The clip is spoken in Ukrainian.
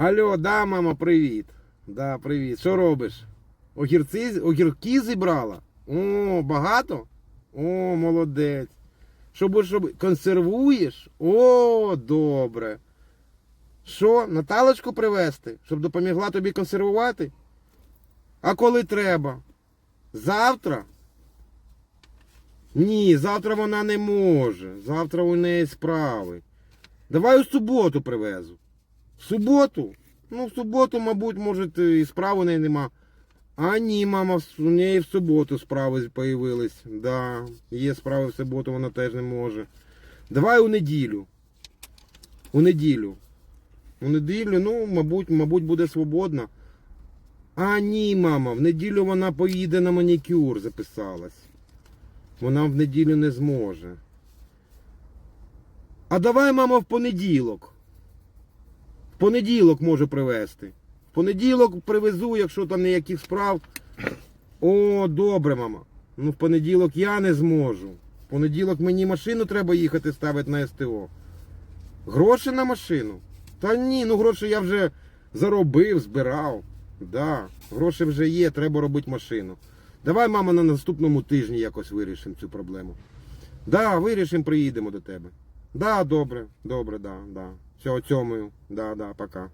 Алло, да, мама, привіт. Да, привіт. Що робиш? Огірці, огірки зібрала? О, багато? О, молодець. Що будеш робити? Консервуєш? О, добре. Що, Наталочку привезти, щоб допомогла тобі консервувати? А коли треба? Завтра? Ні, завтра вона не може. Завтра у неї справи. Давай у суботу привезу. В суботу? Ну, в суботу, мабуть, може, і справи неї нема. А ні, мама, у неї в суботу справи появились. Да, є справи в суботу, вона теж не може. Давай у неділю. У неділю. У неділю, ну, мабуть, мабуть, буде свободна. А ні, мама, в неділю вона поїде на манікюр, записалась. Вона в неділю не зможе. А давай, мама, в понеділок. Понеділок можу привезти. В понеділок привезу, якщо там ніяких справ. О, добре, мама. Ну, в понеділок я не зможу. В понеділок мені машину треба їхати ставити на СТО. Гроші на машину? Та ні, ну гроші я вже заробив, збирав. Да, гроші вже є, треба робити машину. Давай, мама, на наступному тижні якось вирішимо цю проблему. Да, вирішимо, приїдемо до тебе. Да, добре, добре, да, да. Все, цьомою. Да, да, пока.